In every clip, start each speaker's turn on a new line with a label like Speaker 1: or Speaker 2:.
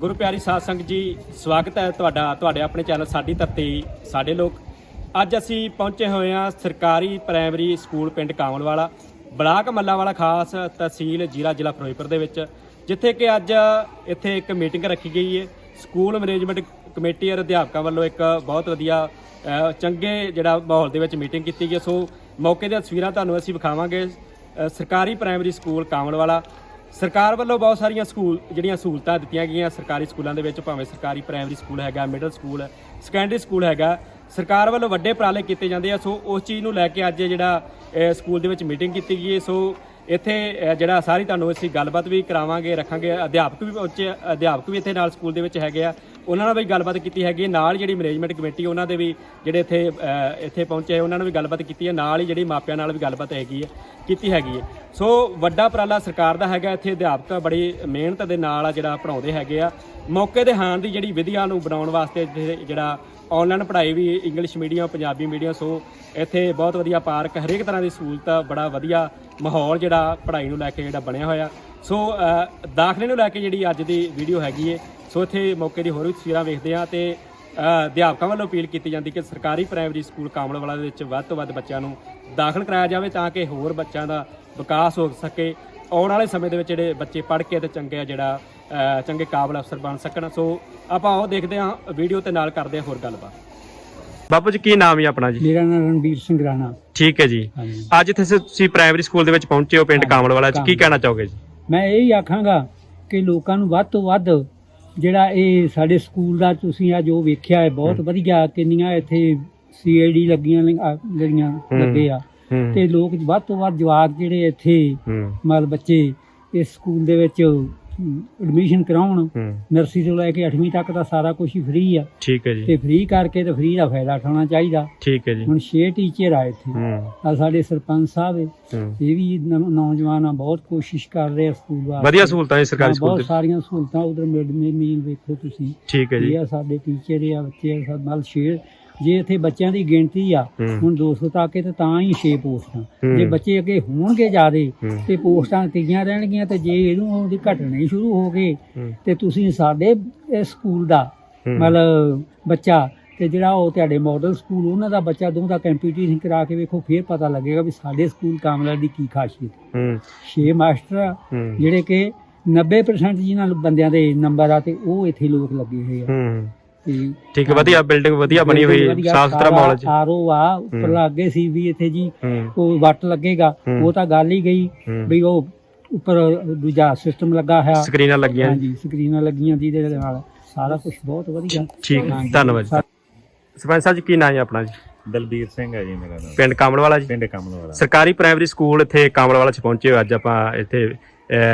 Speaker 1: ਗੁਰੂ ਪਿਆਰੀ ਸਾਧ ਸੰਗਤ ਜੀ, ਸਵਾਗਤ ਹੈ ਤੁਹਾਡਾ, ਤੁਹਾਡੇ ਆਪਣੇ ਚੈਨਲ ਸਾਡੀ ਧਰਤੀ, ਸਾਡੇ ਲੋਕ। ਅੱਜ ਅਸੀਂ ਪਹੁੰਚੇ ਹੋਏ ਹਾਂ ਸਰਕਾਰੀ ਪ੍ਰਾਇਮਰੀ ਸਕੂਲ ਪਿੰਡ ਕਾਮਲਵਾਲਾ ਬਲਾਕ ਮੱਲਾਵਾਲਾ ਖਾਸ ਤਹਿਸੀਲ ਜੀਰਾ ਜ਼ਿਲ੍ਹਾ ਫਿਰੋਜ਼ਪੁਰ ਦੇ ਵਿੱਚ, ਜਿੱਥੇ ਕਿ ਅੱਜ ਇੱਥੇ ਇੱਕ ਮੀਟਿੰਗ ਰੱਖੀ ਗਈ ਹੈ। ਸਕੂਲ ਮੈਨੇਜਮੈਂਟ ਕਮੇਟੀ ਔਰ ਅਧਿਆਪਕਾਂ ਵੱਲੋਂ ਇੱਕ ਬਹੁਤ ਵਧੀਆ ਚੰਗੇ ਜਿਹੜਾ ਮਾਹੌਲ ਦੇ ਵਿੱਚ ਮੀਟਿੰਗ ਕੀਤੀ ਗਈ ਸੋ ਮੌਕੇ ਦੀਆਂ ਤਸਵੀਰਾਂ ਤੁਹਾਨੂੰ ਅਸੀਂ ਵਿਖਾਵਾਂਗੇ ਸਰਕਾਰੀ ਪ੍ਰਾਇਮਰੀ ਸਕੂਲ ਕਾਮਲਵਾਲਾ ਸਰਕਾਰ ਵੱਲੋਂ ਬਹੁਤ ਸਾਰੀਆਂ ਸਕੂਲ ਜਿਹੜੀਆਂ ਸਹੂਲਤਾਂ ਦਿੱਤੀਆਂ ਗਈਆਂ ਸਰਕਾਰੀ ਸਕੂਲਾਂ ਦੇ ਵਿੱਚ, ਭਾਵੇਂ ਸਰਕਾਰੀ ਪ੍ਰਾਇਮਰੀ ਸਕੂਲ ਹੈਗਾ ਮਿਡਲ ਸਕੂਲ ਸੈਕੰਡਰੀ ਸਕੂਲ ਹੈਗਾ, ਸਰਕਾਰ ਵੱਲੋਂ ਵੱਡੇ ਉਪਰਾਲੇ ਕੀਤੇ ਜਾਂਦੇ ਆ, ਸੋ ਉਸ ਚੀਜ਼ ਨੂੰ ਲੈ ਕੇ ਅੱਜ ਜਿਹੜਾ ਸਕੂਲ ਦੇ ਵਿੱਚ ਮੀਟਿੰਗ ਕੀਤੀ ਗਈ ਹੈ, ਸੋ ਇੱਥੇ ਜਿਹੜਾ ਸਾਰੀ ਤੁਹਾਨੂੰ ਅਸੀਂ ਗੱਲਬਾਤ ਵੀ ਕਰਾਵਾਂਗੇ, ਰੱਖਾਂਗੇ, ਅਧਿਆਪਕ ਵੀ ਪਹੁੰਚੇ ਅਧਿਆਪਕ ਵੀ ਇੱਥੇ ਨਾਲ ਸਕੂਲ ਦੇ ਵਿੱਚ ਹੈਗੇ ਆ ਉਹਨਾਂ ਨਾਲ ਵੀ ਗੱਲਬਾਤ ਕੀਤੀ ਹੈਗੀ ਹੈ। ਨਾਲ ਜਿਹੜੀ ਮੈਨੇਜਮੈਂਟ ਕਮੇਟੀ ਉਹਨਾਂ ਦੇ ਵੀ ਜਿਹੜੇ ਇੱਥੇ ਅਹ, ਇੱਥੇ ਪਹੁੰਚੇ ਉਹਨਾਂ ਨਾਲ ਵੀ ਗੱਲਬਾਤ ਕੀਤੀ ਹੈ। ਨਾਲ ਹੀ ਜਿਹੜੀ ਮਾਪਿਆਂ ਨਾਲ ਵੀ ਗੱਲਬਾਤ ਹੈਗੀ ਹੈ ਕੀਤੀ ਹੈਗੀ ਹੈ। ਸੋ ਵੱਡਾ ਉਪਰਾਲਾ ਸਰਕਾਰ ਦਾ ਹੈਗਾ ਇੱਥੇ ਅਧਿਆਪਕ ਬੜੀ ਮਿਹਨਤ ਦੇ ਨਾਲ ਆ ਜਿਹੜਾ ਪੜਾਉਂਦੇ ਹੈਗੇ ਆ। ਮੌਕੇ ਦੇ ਹਾਨ ਦੀ ਜਿਹੜੀ ਵਿਧੀਆਂ ਨੂੰ ਬਣਾਉਣ ਵਾਸਤੇ ਇੱਥੇ ਜਿਹੜਾ ਆਨਲਾਈਨ ਪੜ੍ਹਾਈ ਵੀ English medium Punjabi medium so ਇੱਥੇ ਬਹੁਤ ਵਧੀਆ ਪਾਰਕ ਹਰੇਕ ਤਰ੍ਹਾਂ ਦੀ ਸਹੂਲਤ ਬੜਾ ਵਧੀਆ ਮਾਹੌਲ ਜਿਹੜਾ ਪੜ੍ਹਾਈ ਨੂੰ ਲੈ ਕੇ ਜਿਹੜਾ ਬਣਿਆ ਹੋਇਆ। ਸੋ ਅ, ਦਾਖਲੇ ਨੂੰ ਲੈ ਕੇ ਜਿਹੜੀ ਅੱਜ ਦੀ ਵੀਡੀਓ ਹੈਗੀ ਏ ਸੋ ਇੱਥੇ ਮੌਕੇ ਦੀ ਹੋਰ ਵੀ ਤਸਵੀਰਾਂ ਵੇਖਦੇ ਆ ਤੇ ਅਧਿਆਪਕਾਂ ਵੱਲੋਂ ਅਪੀਲ ਕੀਤੀ ਜਾਂਦੀ ਕਿ ਸਰਕਾਰੀ ਪ੍ਰਾਇਮਰੀ ਸਕੂਲ ਕਾਮਲਵਾਲਾ ਦੇ ਵਿੱਚ ਵੱਧ ਤੋਂ ਵੱਧ ਬੱਚਿਆਂ ਨੂੰ ਦਾਖਲ ਕਰਾਇਆ ਜਾਵੇ ਤਾਂ ਕਿ ਹੋਰ ਬੱਚਿਆਂ ਦਾ ਵਿਕਾਸ ਹੋ ਸਕੇ। ਆਉਣ ਵਾਲੇ ਸਮੇਂ ਦੇ ਵਿੱਚ ਜਿਹੜੇ ਬੱਚੇ ਪੜ੍ਹ ਕੇ ਤੇ ਚੰਗੇ ਜਿਹੜਾ ਚੰਗੇ ਕਾਬਲ ਅਫਸਰ ਬਣ ਸਕਣ। ਸੋ ਆਪਾਂ ਉਹ ਦੇਖਦੇ ਹਾਂ ਵੀਡੀਓ ਤੇ ਨਾਲ ਕਰਦੇ ਹਾਂ ਹੋਰ ਗੱਲਬਾਤ। ਬਾਪੂ ਜੀ ਕੀ ਨਾਮ ਹੈ ਆਪਣਾ ਜੀ?
Speaker 2: ਮੇਰਾ ਨਾਮ ਰਣਬੀਰ ਸਿੰਘ ਰਾਣਾ।
Speaker 1: ਠੀਕ ਹੈ ਜੀ। ਅੱਜ ਇੱਥੇ ਤੁਸੀਂ ਪ੍ਰਾਇਮਰੀ ਸਕੂਲ ਦੇ ਵਿੱਚ ਪਹੁੰਚੇ ਹੋ ਪਿੰਡ ਕਾਮਲਵਾਲਾ ਚ। ਕੀ ਕਹਿਣਾ ਚਾਹੋਗੇ ਜੀ?
Speaker 2: ਮੈਂ ਇਹ ਹੀ ਆਖਾਂਗਾ ਕਿ ਲੋਕਾਂ ਨੂੰ ਵੱਧ ਤੋਂ ਵੱਧ ਜਿਹੜਾ ਇਹ ਸਾਡੇ ਸਕੂਲ ਦਾ ਤੁਸੀਂ ਆ ਜੋ ਵੇਖਿਆ ਹੈ ਬਹੁਤ ਵਧੀਆ ਕਿੰਨੀਆਂ ਇੱਥੇ ਸੀਆਈਡੀ ਲੱਗੀਆਂ ਨੇ- ਆ, ਲੱਗੀਆਂ ਲੱਗੇ ਆ। ਤੇ ਲੋਕ ਵੱਧ ਤੋਂ ਵੱਧ ਜਵਾਕ ਜਿਹੜੇ ਇੱਥੇ ਮਤਲਬ ਬੱਚੇ ਇਸ ਸਕੂਲ ਦੇ ਵਿੱਚ ਐਡਮਿਸ਼ਨ ਕਰਾਉਣ
Speaker 1: ਹੂੰ।
Speaker 2: ਨਰਸਰੀ ਤੋਂ ਲੈ ਕੇ 8ਵੀਂ ਤੱਕ ਦਾ ਸਾਰਾ ਕੁਝ ਹੀ ਫ੍ਰੀ ਆ।
Speaker 1: ਠੀਕ ਹੈ
Speaker 2: ਤੇ
Speaker 1: ਜੀ
Speaker 2: ਫ੍ਰੀ ਕਰਕੇ ਤੇ ਫ੍ਰੀ ਦਾ ਫਾਇਦਾ ਉਠਾਉਣਾ ਚਾਹੀਦਾ।
Speaker 1: ਠੀਕ ਹੈ ਜੀ।
Speaker 2: ਹੁਣ 6 ਟੀਚਰ ਆ ਇੱਥੇ।
Speaker 1: ਹੂੰ।
Speaker 2: ਆ ਸਾਡੇ ਸਰਪੰਚ ਸਾਹਿਬ ਹੂੰ। ਇਹ ਵੀ ਨੌ- ਨੌਜਵਾਨ ਆ ਬਹੁਤ ਕੋਸ਼ਿਸ਼ ਕਰ ਰਹੇ ਆ ਸਕੂਲ ਵਾਸਤੇ।
Speaker 1: ਵਧੀਆ ਸਹੂਲਤਾਂ ਹੈ ਸਰਕਾਰੀ
Speaker 2: ਹਾਂ,
Speaker 1: ਸਕੂਲ
Speaker 2: ਬਹੁਤ ਸਾਰੀਆਂ ਸਹੂਲਤਾਂ ਉਧਰ ਮਿਡ ਮੀਲ ਵੇਖੋ ਤੁਸੀਂ।
Speaker 1: ਠੀਕ ਹੈ ਜੀ।
Speaker 2: ਇਹ ਆ ਸਾਡੇ ਟੀਚਰ ਆ ਬੱਚੇ ਆ ਸਭ ਨਾਲ ਸ਼ੇਰ ਜੇ ਇੱਥੇ ਬੱਚਿਆਂ ਦੀ ਗਿਣਤੀ ਆ ਹੁਣ 200 ਤੱਕ ਤੇ ਤਾਂ ਹੀ 6 ਪੋਸਟਾਂ। ਜੇ ਬੱਚੇ ਅੱਗੇ ਹੋਣਗੇ ਜ਼ਿਆਦੇ ਤੇ ਪੋਸਟਾਂ ਤੀਆਂ ਰਹਿਣਗੀਆਂ ਤੇ ਜੇ ਇਹਨੂੰ ਉਹਦੀ ਘਟਣੇ ਸ਼ੁਰੂ ਹੋ ਗਏ
Speaker 1: ਹੂੰ।
Speaker 2: ਤੇ ਤੁਸੀਂ ਸਾਡੇ ਇਸ ਸਕੂਲ ਦਾ। ਮਤਲਬ ਬੱਚਾ ਤੇ ਜਿਹੜਾ ਉਹ ਤੁਹਾਡੇ ਮਾਡਲ ਸਕੂਲ ਉਹਨਾਂ ਦਾ ਬੱਚਾ ਦੋਵਾਂ ਦਾ ਕੰਪੀਟੀਸ਼ਨ ਕਰਾ ਕੇ ਵੇਖੋ ਫੇਰ ਪਤਾ ਲੱਗੇਗਾ ਵੀ ਸਾਡੇ ਸਕੂਲ ਕਾਮਲਾ ਦੀ ਕੀ ਖਾਸੀਅਤ
Speaker 1: ਹੂੰ।
Speaker 2: ਛੇ ਮਾਸਟਰ ਆ
Speaker 1: ਹੂੰ।
Speaker 2: ਜਿਹੜੇ ਕਿ 90% ਜਿਨ੍ਹਾਂ ਬੰਦਿਆਂ ਦੇ ਨੰਬਰ ਆ ਤੇ ਉਹ ਇੱਥੇ ਲੋਕ ਲੱਗੇ ਹੋਏ ਆ।
Speaker 1: ਠੀਕ ਹੈ ਵਧੀਆ ਬਿਲਡਿੰਗ ਵਧੀਆ ਬਣੀ ਹੋਈ ਹੈ ਸਾਫ਼ ਸੁਥਰਾ ਮਾਹੌਲ ਚ
Speaker 2: ਆਰੋ ਆ ਉੱਪਰ ਲੱਗੇ ਸੀ ਵੀ ਇੱਥੇ ਜੀ ਉਹ ਵੱਟ ਲੱਗੇਗਾ। ਉਹ ਤਾਂ ਗੱਲ ਹੀ ਗਈ ਵੀ ਉਹ ਉੱਪਰ ਦੂਜਾ ਸਿਸਟਮ ਲੱਗਾ ਹੈ
Speaker 1: ਸਕਰੀਨਾਂ ਲੱਗੀਆਂ। ਜੀ।
Speaker 2: ਹਾਂਜੀ ਸਕਰੀਨਾਂ ਲੱਗੀਆਂ ਜਿਹਦੇ ਨਾਲ। ਸਾਰਾ ਕੁਝ ਬਹੁਤ ਵਧੀਆ।
Speaker 1: ਠੀਕ। ਧੰਨਵਾਦ ਜੀ। ਸਰਪੰਚ ਸਾਹਿਬ ਜੀ ਕੀ ਨਾਮ ਹੈ ਆਪਣਾ ਜੀ?
Speaker 3: ਦਲਬੀਰ ਸਿੰਘ ਹੈ ਜੀ ਮੇਰਾ ਨਾਮ।
Speaker 1: ਪਿੰਡ ਕਾਮਲਵਾਲਾ ਜੀ?
Speaker 3: ਪਿੰਡ ਕਮਲਵਾਲਾ।
Speaker 1: ਸਰਕਾਰੀ ਪ੍ਰਾਇਮਰੀ ਸਕੂਲ ਇੱਥੇ ਕਾਮਲਵਾਲਾ ਚ ਪਹੁੰਚੇ ਹੋ ਅੱਜ ਆਪਾਂ ਇੱਥੇ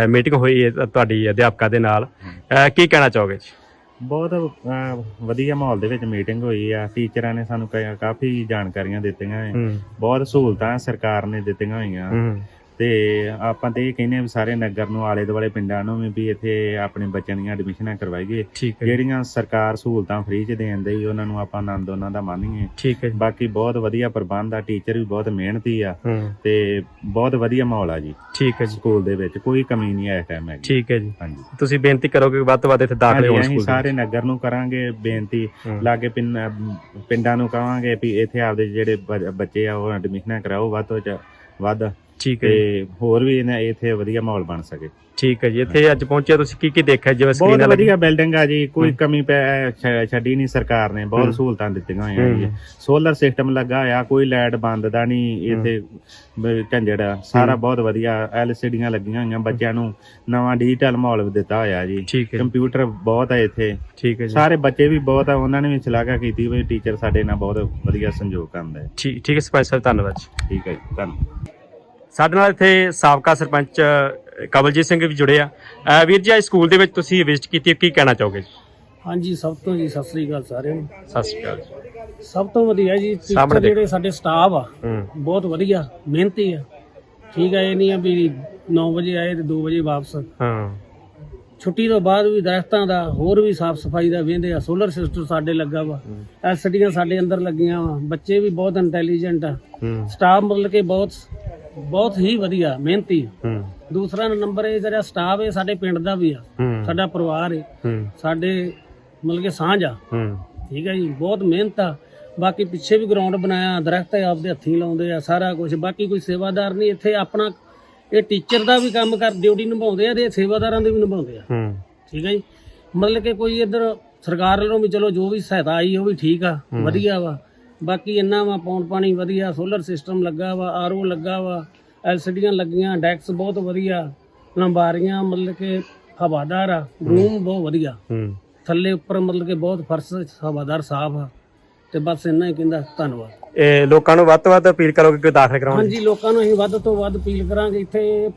Speaker 1: ਮੀਟਿੰਗ ਹੋਈ ਹੈ ਤੁਹਾਡੀ ਅਧਿਆਪਕਾਂ ਦੇ ਨਾਲ। ਕੀ ਕਹਿਣਾ ਚਾਹੋਗੇ ਜੀ?
Speaker 3: ਬਹੁਤ ਅਹ, ਵਧੀਆ ਮਾਹੌਲ ਦੇ ਵਿੱਚ ਮੀਟਿੰਗ ਹੋਈ ਆ। ਟੀਚਰਾਂ ਨੇ ਸਾਨੂੰ ਕਈ- ਕਾਫੀ ਜਾਣਕਾਰੀਆਂ ਦਿੱਤੀਆਂ ਹੈ।
Speaker 1: ਹੂੰ।
Speaker 3: ਬਹੁਤ ਸਹੂਲਤਾਂ ਸਰਕਾਰ ਨੇ ਦਿੱਤੀਆਂ ਹੋਈਆਂ।
Speaker 1: ਹੂੰ।
Speaker 3: ਤੇ ਆਪਾਂ ਤੇ ਇਹ ਕਹਿੰਦੇ ਆ ਸਾਰੇ ਨਗਰ ਨੂੰ ਆਲੇ ਦੁਆਲੇ ਪਿੰਡਾਂ ਨੂੰ ਵੀ ਵੀ ਇੱਥੇ ਆਪਣੇ ਬੱਚਿਆਂ ਦੀਆਂ ਐਡਮਿਸ਼ਨਾਂ ਕਰਵਾਈਏ।
Speaker 1: ਹੈ
Speaker 3: ਜਿਹੜੀਆਂ ਸਰਕਾਰ ਸਹੂਲਤਾਂ ਫ੍ਰੀ ਚ ਦੇਣ ਦੀ ਉਹਨਾਂ ਨੂੰ ਆਪਾਂ ਆਨੰਦ ਉਹਨਾਂ ਦਾ ਮਾਨੀਏ।
Speaker 1: ਠੀਕ ਹੈ।
Speaker 3: ਬਾਕੀ ਬਹੁਤ ਵਧੀਆ ਪ੍ਰਬੰਧ ਆ ਟੀਚਰ ਵੀ ਬਹੁਤ ਮਿਹਨਤੀ ਆ
Speaker 1: ਹੂੰ।
Speaker 3: ਤੇ ਬਹੁਤ ਵਧੀਆ ਮਾਹੌਲ ਆ ਜੀ।
Speaker 1: ਠੀਕ ਹੈ ਜੀ।
Speaker 3: ਸਕੂਲ ਦੇ ਵਿੱਚ ਕੋਈ ਕਮੀ ਨਹੀਂ ਹੈ ਇਸ ਟਾਈਮ ਹੈਗੀ।
Speaker 1: ਠੀਕ ਹੈ ਜੀ।
Speaker 3: ਹਾਂਜੀ।
Speaker 1: ਤੁਸੀਂ ਬੇਨਤੀ ਕਰੋਗੇ ਵੱਧ ਤੋਂ ਵੱਧ ਇੱਥੇ ਦਾਖਲੇ ਹੋਣ ਸਕੂਲ ਦੇ
Speaker 3: ਸਾਰੇ ਨਗਰ ਨੂੰ ਕਰਾਂਗੇ ਬੇਨਤੀ।
Speaker 1: ਹੂੰ।
Speaker 3: ਲਾਗੇ ਪਿੰਡ ਨੂੰ ਕਹਾਂਗੇ ਵੀ ਇੱਥੇ ਆਪਦੇ ਜਿਹੜੇ ਬੱਚੇ ਆ ਉਹ ਐਡਮਿਸ਼ਨਾਂ ਕਰਾਓ ਵੱਧ ਤੋਂ ਵੱਧ
Speaker 1: ਠੀਕ ਹੈ
Speaker 3: ਤੇ ਹੋਰ ਵੀ ਇਹਨਾਂ ਇੱਥੇ ਵਧੀਆ ਮਾਹੌਲ ਬਣ ਸਕੇ।
Speaker 1: ਠੀਕ ਹੈ ਜੀ ਇੱਥੇ ਅੱਜ ਪਹੁੰਚੇ ਤੁਸੀਂ ਕੀ ਕੀ ਦੇਖਿਆ ਜਿਵੇਂ
Speaker 3: ਬਹੁਤ
Speaker 1: ਸਕਰੀਨਾਂ ਲੱਗੀ
Speaker 3: ਵਧੀਆ ਬਿਲਡਿੰਗ ਆ ਜੀ ਕੋਈ। ਕਮੀ ਪੈ- ਛ- ਛੱਡੀ ਨਹੀਂ ਸਰਕਾਰ ਨੇ। ਬਹੁਤ ਸਹੂਲਤਾਂ ਦਿੱਤੀਆਂ ਹੋਈਆਂ ਜੀ। ਸੋਲਰ ਸਿਸਟਮ ਲੱਗਾ ਹੋਇਆ ਕੋਈ ਲਾਈਟ ਬੰਦ ਦਾ ਨਹੀਂ ਇੱਥੇ ਝੰਜੜ। ਆ। ਸਾਰਾ। ਬਹੁਤ ਵਧੀਆ ਐਲਸੀਡੀਆਂ ਲੱਗੀਆਂ ਹੋਈਆਂ ਬੱਚਿਆਂ ਨੂੰ ਨਵਾਂ ਡਿਜੀਟਲ ਮਾਹੌਲ ਵੀ ਦਿੱਤਾ ਹੋਇਆ ਜੀ।
Speaker 1: ਠੀਕ ਹੈ ਜੀ,
Speaker 3: ਕੰਪਿਊਟਰ ਬਹੁਤ ਹੈ ਇੱਥੇ।
Speaker 1: ਠੀਕ ਹੈ ਜੀ।
Speaker 3: ਸਾਰੇ ਬੱਚੇ ਵੀ ਬਹੁਤ ਆ ਉਹਨਾਂ ਨੇ ਵੀ ਸ਼ਲਾਘਾ ਕੀਤੀ ਵੀ ਟੀਚਰ ਸਾਡੇ ਨਾਲ ਬਹੁਤ ਵਧੀਆ ਸੰਯੋਗ ਕਰਦਾ ਹੈ
Speaker 1: ਠੀਕ ਠੀਕ ਹੈ ਸਰਪੰਚ ਸਾਹਿਬ ਧੰਨਵਾਦ ਜੀ।
Speaker 3: ਠੀਕ ਹੈ ਜੀ ਧੰਨਵਾਦ।
Speaker 1: ਸਾਡੇ ਨਾਲ ਇੱਥੇ ਸਾਬਕਾ ਸਰਪੰਚ ਕਵਲਜੀਤ ਸਿੰਘ ਵੀ ਜੁੜੇ ਆ। ਵੀਰ ਜੀ ਅੱਜ ਸਕੂਲ ਦੇ ਵਿੱਚ ਤੁਸੀਂ ਵਿਜ਼ਿਟ ਕੀਤੀ ਕੀ ਕਹਿਣਾ ਚਾਹੋਗੇ ਜੀ?
Speaker 2: ਹਾਂਜੀ ਸਭ ਤੋਂ ਜੀ ਸਤਿ ਸ੍ਰੀ ਅਕਾਲ ਸਾਰਿਆਂ ਨੂੰ।
Speaker 1: ਸਤਿ ਸ਼੍ਰੀ ਅਕਾਲ
Speaker 2: ਸਭ ਤੋਂ ਵਧੀਆ ਜੀ ਟੀਚਰ। ਜਿਹੜੇ ਸਾਡੇ ਸਟਾਫ ਆ ਬਹੁਤ ਵਧੀਆ ਮਿਹਨਤੀ ਆ। ਠੀਕ ਆ ਇਹ ਨਹੀਂ ਆ ਵੀ 9 ਵਜੇ ਆਏ ਤੇ 2 ਵਜੇ ਵਾਪਸ।
Speaker 1: ਹਾਂ।
Speaker 2: ਛੁੱਟੀ ਤੋਂ ਬਾਅਦ ਵੀ ਦਰਖਤਾਂ ਦਾ ਹੋਰ ਵੀ ਸਾਫ਼ ਸਫ਼ਾਈ ਦਾ ਵੇਂਦੇ ਆ ਸੋਲਰ ਸਿਸਟਮ ਸਾਡੇ ਲੱਗਾ ਵਾ। ਐਸਡੀਆਂ ਸਾਡੇ ਅੰਦਰ ਲੱਗੀਆਂ ਵਾ। ਬੱਚੇ ਵੀ ਬਹੁਤ ਇੰਟੈਲੀਜੈਂਟ ਆ। ਸਟਾਫ ਮਤਲਬ ਕਿ ਬਹੁਤ ਬਹੁਤ ਹੀ ਵਧੀਆ ਮਿਹਨਤੀ।
Speaker 1: ਹੂੰ।
Speaker 4: ਦੂਸਰਾ ਨੰਬਰ ਇਹ ਜਿਹੜਾ ਸਟਾਫ ਹੈ ਸਾਡੇ ਪਿੰਡ ਦਾ ਵੀ ਆ
Speaker 1: ਹੂੰ।
Speaker 4: ਸਾਡਾ ਪਰਿਵਾਰ ਹੈ
Speaker 1: ਹੂੰ।
Speaker 4: ਸਾਡੇ ਮਤਲਬ ਕਿ ਸਾਂਝ ਆ।
Speaker 1: ਹੂੰ।
Speaker 4: ਠੀਕ ਹੈ ਜੀ ਬਹੁਤ ਮਿਹਨਤ ਆ। ਬਾਕੀ ਪਿੱਛੇ ਵੀ ਗਰਾਊਂਡ ਬਣਾਇਆ ਦਰਖਤ ਆਪਦੇ ਹੱਥੀਂ ਲਾਉਂਦੇ ਆ ਸਾਰਾ ਕੁਝ ਬਾਕੀ ਕੋਈ ਸੇਵਾਦਾਰ ਨਹੀਂ ਇੱਥੇ ਆਪਣਾ ਇਹ ਟੀਚਰ ਦਾ ਵੀ ਕੰਮ ਕਰ ਡਿਊਟੀ ਨਿਭਾਉਂਦੇ ਆ ਤੇ ਸੇਵਾਦਾਰਾਂ ਦੇ ਵੀ ਨਿਭਾਉਂਦੇ ਆ।
Speaker 1: ਹੂੰ।
Speaker 4: ਠੀਕ ਹੈ ਜੀ ਮਤਲਬ ਕਿ ਕੋਈ ਇੱਧਰ ਸਰਕਾਰ ਵੱਲੋਂ ਵੀ ਚਲੋ ਜੋ ਵੀ ਸਹਾਇਤਾ ਆਈ ਉਹ ਵੀ ਠੀਕ ਆ ਵਧੀਆ ਵਾ। ਬਾਕੀ ਇੰਨਾ ਵਾ ਪੌਣ ਪਾਣੀ ਵਧੀਆ ਸੋਲਰ ਸਿਸਟਮ ਲੱਗਾ ਵਾ ਆਰਓ ਲੱਗਾ ਵਾ ਐਲਸੀਡੀਆਂ ਲੱਗੀਆਂ ਡੈਕਸ ਬਹੁਤ ਵਧੀਆ ਲੰਬਾਰੀਆਂ ਮਤਲਬ ਕਿ ਹਵਾਦਾਰ ਆ ਰੂਮ ਬਹੁਤ ਵਧੀਆ।
Speaker 1: ਹੂੰ।
Speaker 4: ਥੱਲੇ ਉੱਪਰ ਮਤਲਬ ਕਿ ਬਹੁਤ ਫਰਸ਼ ਹਵਾਦਾਰ ਸਾਫ਼ ਆ ਤੇ ਬਸ ਇੰਨਾ ਹੀ ਕਹਿੰਦਾ ਧੰਨਵਾਦ।
Speaker 1: ਇਹ ਲੋਕਾਂ ਨੂੰ ਵੱਧ ਤੋਂ ਵੱਧ ਅਪੀਲ ਕਰੋਗੇ ਕਿ ਦਾਖਲ ਕਰਾਉਣ?
Speaker 4: ਹਾਂਜੀ ਲੋਕਾਂ ਨੂੰ ਅਸੀਂ ਵੱਧ ਤੋਂ ਵੱਧ ਅਪੀਲ ਕਰਾਂਗੇ ਇੱਥੇ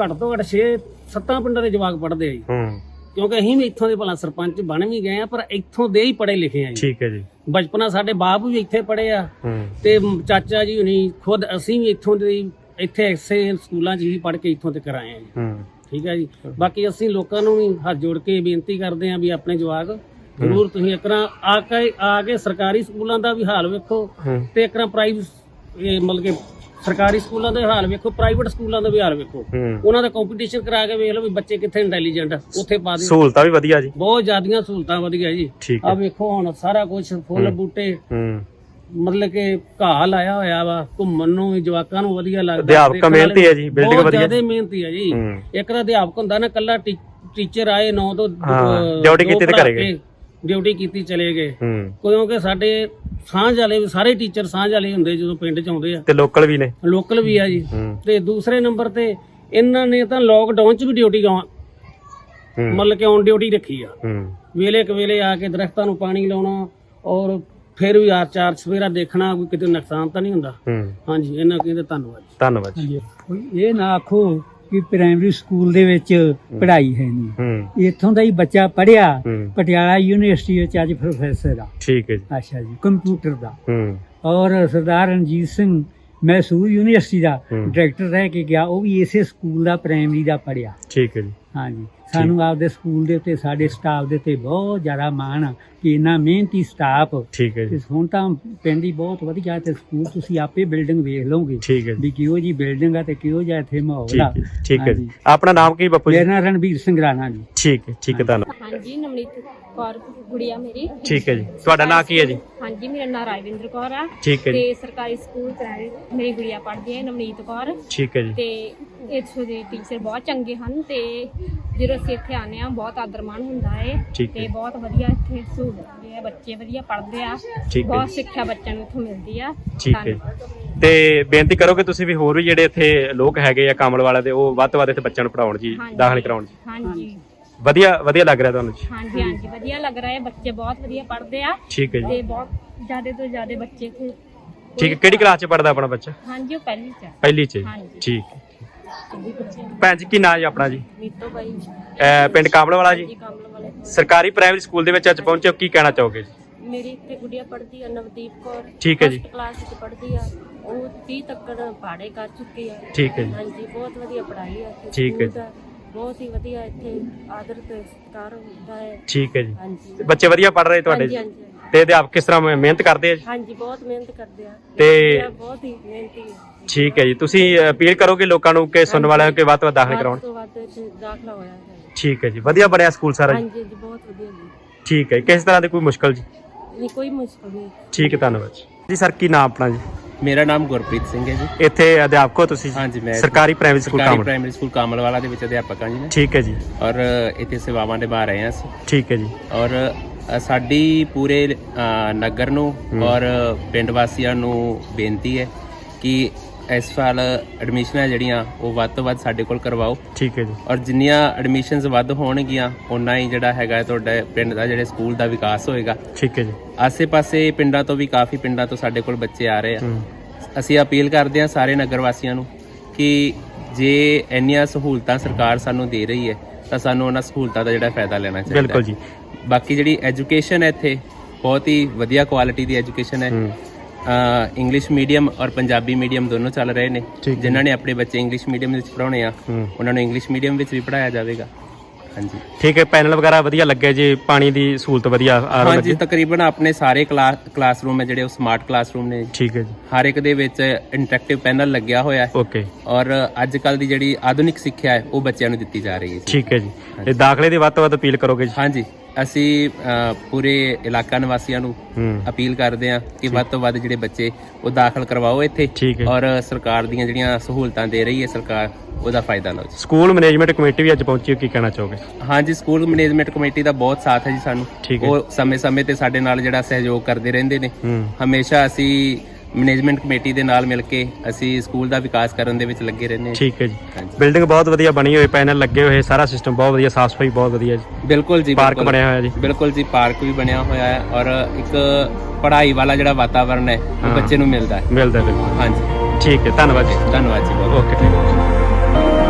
Speaker 4: ਘੱਟ ਤੋਂ ਘੱਟ 6 ਸੱਤਾਂ ਪਿੰਡਾਂ ਦੇ ਜਵਾਕ ਪੜ੍ਹਦੇ ਆ ਜੀ।
Speaker 1: ਹੂੰ।
Speaker 4: ਕਿਉਂਕਿ ਅਸੀਂ ਵੀ ਇੱਥੋਂ ਦੇ ਭਲਾ ਸਰਪੰਚ ਬਣ ਵੀ ਗਏ ਆ ਪਰ ਇੱਥੋਂ ਦੇ ਹੀ ਪੜ੍ਹੇ ਲਿਖੇ ਆ ਜੀ।
Speaker 1: ਠੀਕ ਹੈ ਜੀ।
Speaker 4: ਬਚਪਨਾ ਸਾਡੇ ਬਾਪ ਵੀ ਇੱਥੇ ਪੜ੍ਹੇ ਆ। ਤੇ ਚਾਚਾ ਜੀ ਹੁਣੀ ਖੁਦ ਅਸੀਂ ਵੀ ਇੱਥੋਂ ਦੇ ਇੱਥੇ ਐਸੇ ਸਕੂਲਾਂ 'ਚ ਹੀ ਪੜ੍ਹ ਕੇ ਇੱਥੋਂ ਤੱਕ ਆਏ ਆ ਜੀ। ਠੀਕ ਹੈ ਜੀ। ਬਾਕੀ ਅਸੀਂ ਲੋਕਾਂ ਨੂੰ ਵੀ ਹੱਥ ਜੋੜ ਕੇ ਬੇਨਤੀ ਕਰਦੇ ਹਾਂ ਵੀ ਆਪਣੇ ਜਵਾਕ ਜ਼ਰੂਰ ਤੁਸੀਂ ਇੱਕ ਵਾਰ ਆ ਕੇ ਆ ਕੇ ਸਰਕਾਰੀ ਸਕੂਲਾਂ ਦਾ ਵੀ ਹਾਲ ਵੇਖੋ ਤੇ ਇੱਕ ਵਾਰ ਪ੍ਰਾਈਵੇਟ ਇਹ ਮਤਲਬ ਕਿ ਸਰਕਾਰੀ ਸਕੂਲਾਂ ਦਾ ਹਾਲ ਵੇਖੋ ਪ੍ਰਾਈਵੇਟ ਸਕੂਲਾਂ ਦਾ ਵੀ ਹਾਲ ਵੇਖੋ।
Speaker 1: ਹੂੰ।
Speaker 4: ਉਹਨਾਂ ਦਾ ਕੰਪੀਟੀਸ਼ਨ ਕਰਾ ਕੇ ਵੇਖ ਲਓ ਵੀ ਬੱਚੇ ਕਿੱਥੇ ਇੰਟੈਲੀਜੈਂਟ ਆ ਉੱਥੇ ਪਾ ਦਿਓ
Speaker 1: ਸਹੂਲਤਾਂ ਵੀ ਵਧੀਆ ਜੀ।
Speaker 4: ਬਹੁਤ ਜ਼ਿਆਦੀਆਂ ਸਹੂਲਤਾਂ ਵਧੀਆ ਜੀ।
Speaker 1: ਠੀਕ
Speaker 4: ਆ
Speaker 1: ਹੈ।
Speaker 4: ਵੇਖੋ ਹੁਣ ਸਾਰਾ ਕੁਝ ਫੁੱਲ ਬੂਟੇ।
Speaker 1: ਹੂੰ।
Speaker 4: ਮਤਲਬ ਕਿ ਘਾਹ ਲਾਇਆ ਹੋਇਆ ਵਾ ਘੁੰਮਣ ਨੂੰ ਵੀ ਜਵਾਕਾਂ ਨੂੰ ਵਧੀਆ ਲੱਗਦਾ।
Speaker 1: ਅਧਿਆਪਕ
Speaker 4: ਦੇਖਣ ਵਾਲੇ
Speaker 1: ਮਿਹਨਤੀ ਹੈ ਜੀ, building
Speaker 4: ਬਹੁਤ
Speaker 1: ਵਧੀਆ।
Speaker 4: ਜ਼ਿਆਦਾ ਮਿਹਨਤੀ ਹੈ ਜੀ।
Speaker 1: ਹੂੰ।
Speaker 4: ਇੱਕ ਤਾਂ ਅਧਿਆਪਕ ਹੁੰਦਾ ਨਾ ਕੱਲਾ ਟੀਚਰ ਆਏ 9 ਤੋਂ
Speaker 1: ਹਾਂ, duty ਕੀਤੀ ਤੇ ਘਰੇ ਗਏ।
Speaker 4: ਡਿਊਟੀ ਕੀਤੀ ਚਲੇ ਗਏ।
Speaker 1: ਹੂੰ।
Speaker 4: ਕਿਉਂਕਿ ਸਾਡੇ ਸਾਂਝ ਵਾਲੇ ਵੀ ਸਾਰੇ ਟੀਚਰ ਸਾਂਝ ਵਾਲੇ ਹੁੰਦੇ ਜਦੋਂ ਪਿੰਡ ਚ ਆਉਂਦੇ ਆ।
Speaker 1: ਤੇ ਲੋਕਲ ਵੀ ਨੇ?
Speaker 4: ਲੋਕਲ ਵੀ ਆ ਜੀ।
Speaker 1: ਹੂੰ।
Speaker 4: ਤੇ ਦੂਸਰੇ ਨੰਬਰ ਤੇ ਇਹਨਾਂ ਨੇ ਤਾਂ ਲੋਕਡਾਊਨ ਚ ਵੀ ਡਿਊਟੀ
Speaker 1: ਹੂੰ।
Speaker 4: ਮਤਲਬ ਕਿ ਔਨ ਡਿਊਟੀ ਰੱਖੀ ਆ।
Speaker 1: ਹੂੰ।
Speaker 4: ਵੇਲੇ ਕਵੇਲੇ ਆ ਕੇ ਦਰਖਤਾਂ ਨੂੰ ਪਾਣੀ ਲਾਉਣਾ ਔਰ ਫਿਰ ਵੀ ਆ ਚਾਰ ਸਵੇਰਾ ਦੇਖਣਾ ਕੋਈ ਕਿਤੇ ਨੁਕਸਾਨ ਤਾਂ ਨਹੀਂ ਹੁੰਦਾ।
Speaker 1: ਹੂੰ।
Speaker 4: ਹਾਂਜੀ ਇਹਨਾਂ ਕਹਿੰਦੇ ਧੰਨਵਾਦ
Speaker 1: ਧੰਨਵਾਦ ਜੀ।
Speaker 2: ਕੋਈ ਇਹ ਨਾ ਆਖੋ ਕਿ ਪ੍ਰਾਇਮਰੀ ਸਕੂਲ ਦੇ ਵਿੱਚ ਪੜ੍ਹਾਈ ਹੈ ਨਹੀਂ।
Speaker 1: ਹੂੰ।
Speaker 2: ਇੱਥੋਂ ਦਾ ਹੀ ਬੱਚਾ ਪੜਿਆ
Speaker 1: ਹੂੰ।
Speaker 2: ਪਟਿਆਲਾ ਯੂਨੀਵਰਸਿਟੀ ਵਿੱਚ ਅੱਜ ਪ੍ਰੋਫੈਸਰ ਆ।
Speaker 1: ਠੀਕ ਹੈ ਜੀ।
Speaker 2: ਅੱਛਾ ਜੀ ਕੰਪਿਊਟਰ ਦਾ।
Speaker 1: ਹੂੰ।
Speaker 2: ਔਰ ਸਰਦਾਰ ਰਣਜੀਤ ਸਿੰਘ ਮੈਸੂਰ ਯੂਨੀਵਰਸਿਟੀ ਦਾ
Speaker 1: ਹੂੰ।
Speaker 2: ਡਾਇਰੈਕਟਰ ਰਹਿ ਕੇ ਗਿਆ ਉਹ ਵੀ ਇਸੇ ਸਕੂਲ ਦਾ ਪ੍ਰਾਇਮਰੀ ਦਾ ਪੜਿਆ
Speaker 1: ਠੀਕ ਹੈ ਜੀ।
Speaker 2: ਹਾਂਜੀ। ਸਾਨੂੰ ਆਪਦੇ ਸਕੂਲ ਦੇ ਉੱਤੇ ਸਾਡੇ ਸਟਾਫ ਦੇ ਉੱਤੇ ਬਹੁਤ ਜ਼ਿਆਦਾ ਮਾਣ ਆ ਕਿ ਇੰਨਾ ਮਿਹਨਤੀ ਸਟਾਫ।
Speaker 1: ਠੀਕ ਹੈ ਜੀ।
Speaker 2: ਤੇ ਹੁਣ ਤਾਂ ਪਿੰਡ ਹੀ ਬਹੁਤ ਵਧੀਆ ਤੇ ਸਕੂਲ ਤੁਸੀਂ ਆਪੇ ਬਿਲਡਿੰਗ ਵੇਖ ਲਓਗੇ।
Speaker 1: ਠੀਕ ਹੈ
Speaker 2: ਵੀ ਕਿਹੋ ਜੀ ਬਿਲਡਿੰਗ ਆ ਤੇ ਕਿਹੋ ਜਿਹਾ ਇੱਥੇ ਮਾਹੌਲ
Speaker 1: ਠੀਕ
Speaker 2: ਆ
Speaker 1: ਹੈ ਠੀਕ ਹੈ ਜੀ। ਆਪਣਾ ਨਾਮ ਕੀ ਬਾਪੂ ਜੀ?
Speaker 2: ਮੇਰਾ ਨਾਮ ਰਣਬੀਰ ਸਿੰਘ ਰਾਣਾ ਜੀ।
Speaker 1: ਠੀਕ ਹੈ ਠੀਕ ਹੈ ਧੰਨਵਾਦ।
Speaker 5: ਹਾਂਜੀ ਨਵਨੀਤ ਕੌਰ ਗੁੜੀਆ ਮੇਰੀ।
Speaker 1: ਠੀਕ ਹੈ ਜੀ। ਤੁਹਾਡਾ ਨਾਮ ਕੀ ਹੈ ਜੀ?
Speaker 5: ਹਾਂਜੀ ਮੇਰਾ ਨਾਮ ਰਾਜਵਿੰਦਰ ਕੌਰ ਆ।
Speaker 1: ਠੀਕ ਹੈ ਜੀ।
Speaker 5: ਤੇ ਸਰਕਾਰੀ ਸਕੂਲ ਮੇਰੀ ਗੁੜੀਆ ਪੜ੍ਹਦੀ ਹੈ ਨਵਨੀਤ ਕੌਰ।
Speaker 1: ਠੀਕ ਹੈ ਜੀ।
Speaker 5: ਤੇ ਇੱਥੋਂ ਦੇ ਟੀਚਰ ਬਹੁਤ ਚੰਗੇ ਹਨ ਤੇ ਜਦੋਂ ਅਸੀਂ ਇੱਥੇ ਆਨੇ ਆ ਬਹੁਤ ਆਦਰਮਾਨ ਹੁੰਦਾ ਹੈ
Speaker 1: ਠੀਕ ਹੈ।
Speaker 5: ਤੇ ਬਹੁਤ ਵਧੀਆ ਇੱਥੇ ਸਹੂਲਤਾਂ ਹੈ ਬੱਚੇ ਵਧੀਆ ਪੜ੍ਹਦੇ ਆ
Speaker 1: ਠੀਕ ਹੈ
Speaker 5: ਬਹੁਤ ਸਿੱਖਿਆ ਬੱਚਿਆਂ ਨੂੰ ਇੱਥੋਂ ਮਿਲਦੀ ਆ
Speaker 1: ਠੀਕ ਹੈ
Speaker 5: ਧੰਨਵਾਦ।
Speaker 1: ਤੇ ਬੇਨਤੀ ਕਰੋ ਕਿ ਤੁਸੀਂ ਵੀ ਹੋਰ ਵੀ ਜਿਹੜੇ ਇੱਥੇ ਲੋਕ ਹੈਗੇ ਆ ਕਾਮਲ ਵਾਲੇ ਦੇ ਉਹ ਵੱਧ ਤੋਂ ਵੱਧ ਇੱਥੇ ਬੱਚਿਆਂ ਨੂੰ ਪੜਾਉਣ ਜੀ
Speaker 5: ਹਾਂਜੀ।
Speaker 1: ਦਾਖਲ ਕਰਾਉਣ ਜੀ
Speaker 5: ਹਾਂਜੀ
Speaker 1: ਵਧੀਆ ਵਧੀਆ ਲੱਗ ਰਿਹਾ ਤੁਹਾਨੂੰ ਜੀ
Speaker 5: ਹਾਂਜੀ ਹਾਂਜੀ ਵਧੀਆ ਲੱਗ ਰਿਹਾ ਹੈ ਬੱਚੇ ਬਹੁਤ ਵਧੀਆ ਪੜ੍ਹਦੇ ਆ
Speaker 1: ਠੀਕ ਹੈ ਜੀ
Speaker 5: ਤੇ ਬਹੁਤ ਜ਼ਿਆਦਾ ਤੋਂ ਜ਼ਿਆਦਾ ਬੱਚੇ ਇੱਥੇ
Speaker 1: ਠੀਕ ਹੈ ਕਿਹੜੀ ਕਲਾਸ ਚ ਪੜਦਾ ਆਪਣਾ ਬੱਚਾ
Speaker 5: ਹਾਂਜੀ ਉਹ ਪਹਿਲੀ ਚ ਆ।
Speaker 1: ਪਹਿਲੀ ਚ ਜੀ।
Speaker 5: ਹਾਂਜੀ।
Speaker 1: ਠੀਕ ਹੈ ਭੈਣ ਜੀ ਕੀ ਨਾਂ ਜੀ ਆਪਣਾ ਜੀ?
Speaker 5: ਮੀਤੋ ਬਾਈ
Speaker 1: ਅਹ ਪਿੰਡ ਕਾਮਲ ਵਾਲਾ ਜੀ?
Speaker 5: ਜੀ ਕਮਲ ਵਾਲੇ
Speaker 1: ਸਰਕਾਰੀ ਪ੍ਰਾਇਮਰੀ ਸਕੂਲ ਦੇ ਵਿੱਚ ਅੱਜ ਪਹੁੰਚੇ ਹੋ ਕੀ ਕਹਿਣਾ ਚਾਹੋਗੇ ਜੀ?
Speaker 5: ਮੇਰੀ ਇੱਥੇ ਗੁੜੀਆ ਪੜ੍ਹਦੀ ਆ ਨਵਦੀਪ ਕੌਰ।
Speaker 1: ਠੀਕ ਹੈ ਜੀ।
Speaker 5: ਕਲਾਸ ਵਿੱਚ ਪੜ੍ਹਦੀ ਆ। ਉਹ 30 ਤੱਕਰ ਪਾੜੇ ਕਰ ਚੁੱਕੀ ਆ।
Speaker 1: ਠੀਕ ਹੈ ਜੀ।
Speaker 5: ਹਾਂਜੀ ਬਹੁਤ ਵਧੀਆ ਪੜ੍ਹਾਈ ਆ ਇੱਥੇ
Speaker 1: ਠੀਕ ਹੈ
Speaker 5: ਸਕੂਲ ਦਾ। ਬਹੁਤ ਹੀ ਵਧੀਆ ਇੱਥੇ ਆਦਰ ਤੇ ਸਤਿਕਾਰ ਹੁੰਦਾ ਹੈ।
Speaker 1: ਠੀਕ ਹੈ ਜੀ।
Speaker 5: ਹਾਂਜੀ।
Speaker 1: ਬੱਚੇ ਵਧੀਆ ਪੜ ਰਹੇ ਤੁਹਾਡੇ
Speaker 5: ਹਾਂਜੀ
Speaker 1: ਜੀ
Speaker 5: ਹਾਂਜੀ।
Speaker 1: ਤੇ ਅਧਿਆਪਕ ਕਿਸ ਤਰ੍ਹਾਂ ਮਿਹਨਤ ਕਰਦੇ ਆ ਜੀ?
Speaker 5: ਹਾਂਜੀ ਬਹੁਤ ਮਿਹਨਤ ਕਰਦੇ ਆ।
Speaker 1: ਤੇ-
Speaker 5: ਬੱਚਾ ਬਹੁਤ ਹੀ ਮਿਹਨਤੀ ਹੈ
Speaker 1: ਠੀਕ ਹੈ ਜੀ। ਤੁਸੀਂ ਅਪੀਲ ਕਰੋਗੇ ਲੋਕਾਂ ਨੂੰ ਕਿ ਸੁਣਨ ਵਾਲਿਆਂ ਨੂੰ ਕਿ ਵੱਧ ਤੋਂ ਵੱਧ ਦਾਖਲ
Speaker 5: ਵੱਧ
Speaker 1: ਕਰਾਉਣ?
Speaker 5: ਤੋਂ ਵੱਧ ਇੱਥੇ ਦਾਖਲਾ ਹੋਇਆ ਹੈ।
Speaker 1: ਠੀਕ ਹੈ ਜੀ। ਵਧੀਆ ਬਣਿਆ ਸਕੂਲ ਸਾਰਾ ਜੀ।
Speaker 5: ਹਾਂਜੀ ਜੀ ਬਹੁਤ ਵਧੀਆ ਜੀ।
Speaker 1: ਠੀਕ ਹੈ। ਕਿਸ ਤਰ੍ਹਾਂ ਦੀ ਕੋਈ ਮੁਸ਼ਕਲ ਜੀ?
Speaker 5: ਨਹੀਂ ਕੋਈ ਮੁਸ਼ਕਲ ਨਹੀਂ।
Speaker 1: ਠੀਕ ਹੈ ਧੰਨਵਾਦ ਜੀ। ਜੀ ਸਰ ਕੀ ਨਾਮ ਆਪਣਾ ਜੀ?
Speaker 6: ਮੇਰਾ ਨਾਮ ਗੁਰਪ੍ਰੀਤ ਸਿੰਘ ਹੈ ਜੀ।
Speaker 1: ਇੱਥੇ ਅਧਿਆਪਕ ਹੋ ਤੁਸੀਂ ਜੀ?
Speaker 6: ਹਾਂਜੀ, ਮੈਂ
Speaker 1: ਸਰਕਾਰੀ ਪ੍ਰਾਇਮਰੀ ਸਕੂਲ
Speaker 6: ਸਰਕਾਰੀ
Speaker 1: ਕਾਮਲ।
Speaker 6: ਪ੍ਰਾਇਮਰੀ ਸਕੂਲ ਕਾਮਲਵਾਲਾ ਦੇ ਵਿੱਚ ਅਧਿਆਪਕ ਹਾਂ ਜੀ ਮੈਂ।
Speaker 1: ਠੀਕ ਹੈ ਜੀ।
Speaker 6: ਔਰ ਇੱਥੇ ਸੇਵਾਵਾਂ ਨਿਭਾ ਰਹੇ ਹਾਂ ਅਸੀਂ।
Speaker 1: ਠੀਕ ਹੈ ਜੀ।
Speaker 6: ਔਰ ਸਾਡੀ ਪੂਰੇ ਨਗਰ ਨੂੰ ਔਰ ਪਿੰਡ ਵਾਸੀਆਂ ਨੂੰ ਬੇਨਤੀ ਹੈ ਕਿ ਇਸ ਸਾਲ ਐਡਮਿਸ਼ਨਾਂ ਜਿਹੜੀਆਂ ਉਹ ਵੱਧ ਤੋਂ ਵੱਧ ਸਾਡੇ ਕੋਲ ਕਰਵਾਓ।
Speaker 1: ਠੀਕ ਹੈ ਜੀ।
Speaker 6: ਔਰ ਜਿੰਨੀਆਂ ਐਡਮਿਸ਼ਨਸ ਵੱਧ ਹੋਣਗੀਆਂ ਉਨਾ ਹੀ ਜਿਹੜਾ ਹੈਗਾ ਤੁਹਾਡੇ ਪਿੰਡ ਦਾ ਜਿਹੜੇ ਸਕੂਲ ਦਾ ਵਿਕਾਸ ਹੋਏਗਾ।
Speaker 1: ਠੀਕ ਹੈ ਜੀ।
Speaker 6: ਆਸੇ-ਪਾਸੇ ਪਿੰਡਾਂ ਤੋਂ ਵੀ ਕਾਫੀ ਪਿੰਡਾਂ ਤੋਂ ਸਾਡੇ ਕੋਲ ਬੱਚੇ ਆ ਰਹੇ ਆ। ਅਸੀਂ ਅਪੀਲ ਕਰਦੇ ਹਾਂ ਸਾਰੇ ਨਗਰ ਵਾਸੀਆਂ ਨੂੰ ਕਿ ਜੇ ਇੰਨੀਆਂ ਸਹੂਲਤਾਂ ਸਰਕਾਰ ਸਾਨੂੰ ਦੇ ਰਹੀ ਹੈ ਤਾਂ ਸਾਨੂੰ ਉਹਨਾਂ ਸਹੂਲਤਾਂ ਦਾ ਜਿਹੜਾ ਫਾਇਦਾ ਲੈਣਾ ਚਾਹੀਦਾ
Speaker 1: ਬਿਲਕੁਲ ਜੀ।
Speaker 6: ਬਾਕੀ ਜਿਹੜੀ ਐਜੂਕੇਸ਼ਨ ਹੈ ਇੱਥੇ ਬਹੁਤ ਹੀ ਵਧੀਆ ਕੁਆਲਿਟੀ ਦੀ ਐਜੂਕੇਸ਼ਨ ਹੈ। ਇੰਗਲਿਸ਼ ਮੀਡੀਅਮ ਔਰ ਪੰਜਾਬੀ ਮੀਡੀਅਮ ਦੋਨੋਂ ਚੱਲ ਰਹੇ ਨੇ। ਜਿਨ੍ਹਾਂ ਨੇ ਆਪਣੇ ਬੱਚੇ ਇੰਗਲਿਸ਼ ਮੀਡੀਅਮ ਵਿੱਚ ਪੜਾਉਣੇ ਆ ਉਹਨਾਂ ਨੂੰ ਇੰਗਲਿਸ਼ ਮੀਡੀਅਮ ਵਿੱਚ ਵੀ ਪੜਾਇਆ ਜਾਵੇਗਾ। ਹਾਂਜੀ।
Speaker 1: ਠੀਕ ਹੈ ਪੈਨਲ ਵਗੈਰਾ ਵਧੀਆ ਲੱਗੇ ਜੀ ਪਾਣੀ ਦੀ ਸਹੂਲਤ ਵਧੀਆ ਆ ਰਹੀ
Speaker 6: ਹਾਂਜੀ ਤਕਰੀਬਨ ਆਪਣੇ ਸਾਰੇ ਕਲਾਸ ਕਲਾਸਰੂਮ ਹੈ ਜਿਹੜੇ ਉਹ ਸਮਾਰਟ ਕਲਾਸਰੂਮ ਨੇ।
Speaker 1: ਠੀਕ ਹੈ ਜੀ।
Speaker 6: ਹਰ ਇੱਕ ਦੇ ਵਿੱਚ ਇੰਟਰੈਕਟਿਵ ਪੈਨਲ ਲੱਗਿਆ ਹੋਇਆ ਹੈ।
Speaker 1: ਓਕੇ
Speaker 6: ਔਰ ਅੱਜ ਕੱਲ ਦੀ ਜਿਹੜੀ ਆਧੁਨਿਕ ਸਿੱਖਿਆ ਹੈ ਉਹ ਬੱਚਿਆਂ ਨੂੰ ਦਿੱਤੀ ਜਾ ਰਹੀ ਹੈ।
Speaker 1: ਠੀਕ ਹੈ ਜੀ। ਇਹ ਦਾਖਲੇ ਦੀ ਵੱਧ ਤੋਂ ਵੱਧ ਅਪੀਲ ਕਰੋਗੇ ਜੀ?
Speaker 6: ਹਾਂਜੀ। ਅਸੀਂ ਪੂਰੇ ਇਲਾਕਾ ਨਿਵਾਸੀਆਂ ਨੂੰ ਅਪੀਲ ਕਰਦੇ ਹਾਂ ਕਿ ਵੱਧ ਤੋਂ ਵੱਧ ਜਿਹੜੇ ਬੱਚੇ ਉਹ ਦਾਖਲ ਕਰਵਾਓ ਇੱਥੇ। ਔਰ ਸਰਕਾਰ ਦੀਆਂ ਜਿਹੜੀਆਂ ਸਹੂਲਤਾਂ ਦੇ ਰਹੀ ਹੈ ਸਰਕਾਰ ਉਹਦਾ ਫਾਇਦਾ ਲਓ
Speaker 1: ਸਕੂਲ ਮੈਨੇਜਮੈਂਟ ਕਮੇਟੀ ਵੀ ਅੱਜ ਪਹੁੰਚੀ ਹੈ, ਕੀ ਕਹਿਣਾ ਚਾਹੋਗੇ?
Speaker 6: ਹਾਂਜੀ ਸਕੂਲ ਮੈਨੇਜਮੈਂਟ ਕਮੇਟੀ ਦਾ ਬਹੁਤ ਸਾਥ ਹੈ ਜੀ ਸਾਨੂੰ। ਉਹ ਸਮੇਂ-ਸਮੇਂ ਤੇ ਸਾਡੇ ਨਾਲ ਜਿਹੜਾ ਸਹਿਯੋਗ ਕਰਦੇ ਰਹਿੰਦੇ ਨੇ। ਹਮੇਸ਼ਾ ਅਸੀਂ ਮੈਨੇਜਮੈਂਟ ਕਮੇਟੀ ਦੇ ਨਾਲ ਮਿਲ ਕੇ ਅਸੀਂ ਸਕੂਲ ਦਾ ਵਿਕਾਸ ਕਰਨ ਦੇ ਵਿੱਚ ਲੱਗੇ ਰਹਿੰਦੇ ਹਾਂ
Speaker 1: ਠੀਕ ਹੈ ਜੀ।
Speaker 6: ਹਾਂਜੀ।
Speaker 1: ਬਿਲਡਿੰਗ ਬਹੁਤ ਵਧੀਆ ਬਣੀ ਹੋਈ ਪੈਨਲ ਲੱਗੇ ਹੋਏ ਸਾਰਾ ਸਿਸਟਮ ਬਹੁਤ ਵਧੀਆ ਸਾਫ਼ ਸਫ਼ਾਈ ਬਹੁਤ ਵਧੀਆ ਜੀ।
Speaker 6: ਬਿਲਕੁਲ ਜੀ
Speaker 1: ਪਾਰਕ
Speaker 6: ਬਿਲਕੁਲ।
Speaker 1: ਬਣਿਆ ਹੋਇਆ ਜੀ।
Speaker 6: ਬਿਲਕੁਲ ਜੀ ਪਾਰਕ ਵੀ ਬਣਿਆ ਹੋਇਆ ਹੈ ਔਰ ਇੱਕ ਪੜ੍ਹਾਈ ਵਾਲਾ ਜਿਹੜਾ ਵਾਤਾਵਰਣ ਹੈ
Speaker 1: ਹਾਂ।
Speaker 6: ਉਹ ਬੱਚੇ ਨੂੰ ਮਿਲਦਾ ਹੈ।
Speaker 1: ਮਿਲਦਾ ਬਿਲਕੁਲ।
Speaker 6: ਹਾਂਜੀ।
Speaker 1: ਠੀਕ ਹੈ ਧੰਨਵਾਦ ਜੀ।
Speaker 6: ਧੰਨਵਾਦ ਜੀ ਬਹੁਤ
Speaker 1: ਓਕੇ